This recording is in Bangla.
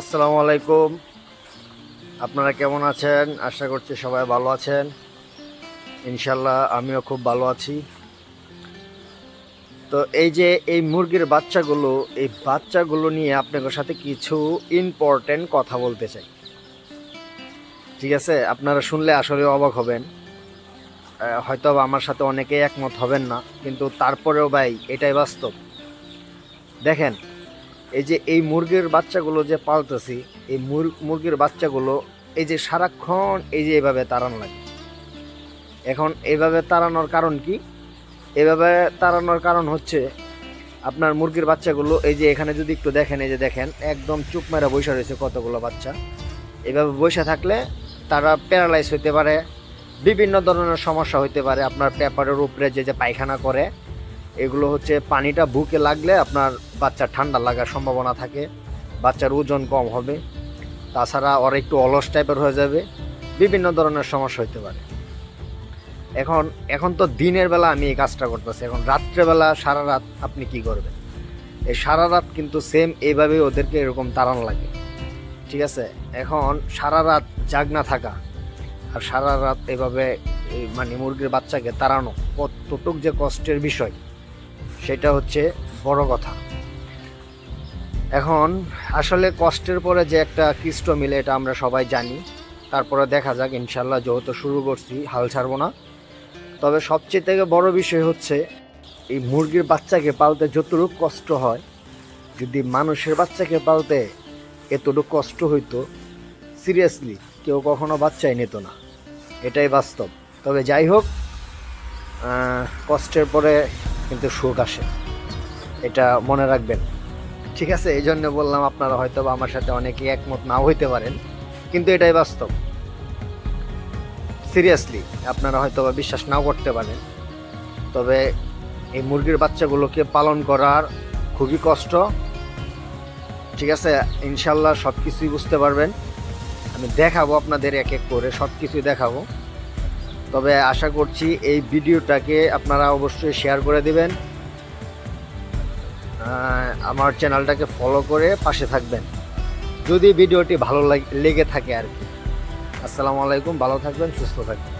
আসসালামু আলাইকুম। আপনারা কেমন আছেন? আশা করছি সবাই ভালো আছেন। ইনশাল্লাহ আমিও খুব ভালো আছি। তো এই যে এই মুরগির বাচ্চাগুলো, এই বাচ্চাগুলো নিয়ে আপনাদের সাথে কিছু ইম্পর্টেন্ট কথা বলতে চাই। ঠিক আছে? আপনারা শুনলে আসলে অবাক হবেন। হয়তো আমার সাথে অনেকেই একমত হবেন না, কিন্তু তারপরেও ভাই, এটাই বাস্তব। দেখেন এই যে এই মুরগির বাচ্চাগুলো যে পালতেছি, এই মুরগির বাচ্চাগুলো এই যে সারাক্ষণ এই যে এইভাবে তাড়ানো লাগে। এখন এইভাবে তাড়ানোর কারণ কি? এভাবে তাড়ানোর কারণ হচ্ছে আপনার মুরগির বাচ্চাগুলো এই যে এখানে যদি একটু দেখেন, এই যে দেখেন, একদম চুপ মেরা বসে রয়েছে কতগুলো বাচ্চা। এভাবে বসে থাকলে তারা প্যারালাইজ হতে পারে, বিভিন্ন ধরনের সমস্যা হতে পারে, আপনার পেপারের উপরে যে যে পায়খানা করে এগুলো হচ্ছে পানিটা বুকে লাগলে আপনার বাচ্চা ঠান্ডা লাগার সম্ভাবনা থাকে, বাচ্চার ওজন কম হবে। তাছাড়া ওরা একটু অলস টাইপের হয়ে যাবে, বিভিন্ন ধরনের সমস্যা হতে পারে। এখন এখন তো দিনের বেলা আমি এই কাজটা করতেছি, এখন রাত্রেবেলা সারা রাত আপনি কি করবেন? এই সারা রাত কিন্তু সেম এইভাবে ওদেরকে এরকম তাড়ানো লাগে, ঠিক আছে? এখন সারা রাত জাগনা থাকা আর সারা রাত এভাবে মানে মুরগির বাচ্চাকে তাড়ানো কতটুক যে কষ্টের বিষয় সেটা হচ্ছে বড় কথা। এখন, আসলে কষ্টের পরে যে একটা কৃষ্ট মিলে এটা আমরা সবাই জানি, তারপরে দেখা যাক ইনশাল্লাহ যেহেতু শুরু করছি, হাল ছাড়বো না। তবে সবচেয়ে থেকে বড় বিষয় হচ্ছে, এই মুরগির বাচ্চাকে পালতে যতটুকু কষ্ট হয়, যদি মানুষের বাচ্চাকে পালতে এতটুকু কষ্ট হইতো সিরিয়াসলি কেউ কখনো বাচ্চাই নিত না। এটাই বাস্তব। তবে যাই হোক কষ্টের পরে কিন্তু সুখ আসে। এটা মনে রাখবেন। ঠিক আছে এই জন্য বললাম আপনারা হয়তো বা আমার সাথে অনেকে একমত নাও হইতে পারেন, কিন্তু এটাই বাস্তব। সিরিয়াসলি আপনারা হয়তো বা বিশ্বাস নাও করতে পারেন। তবে এই মুরগির বাচ্চাগুলোকে পালন করার খুবই কষ্ট। ঠিক আছে, ইনশাল্লাহ সব কিছুই বুঝতে পারবেন। আমি দেখাবো আপনাদের এক এক করে সব কিছুই দেখাবো। তবে আশা করছি এই ভিডিওটাকে আপনারা অবশ্যই শেয়ার করে দেবেন। আমার চ্যানেলটাকে ফলো করে পাশে থাকবেন। যদি ভিডিওটি ভালো লাগ- থাকে আর কি। আসসালামু আলাইকুম, ভালো থাকবেন, সুস্থ থাকবেন।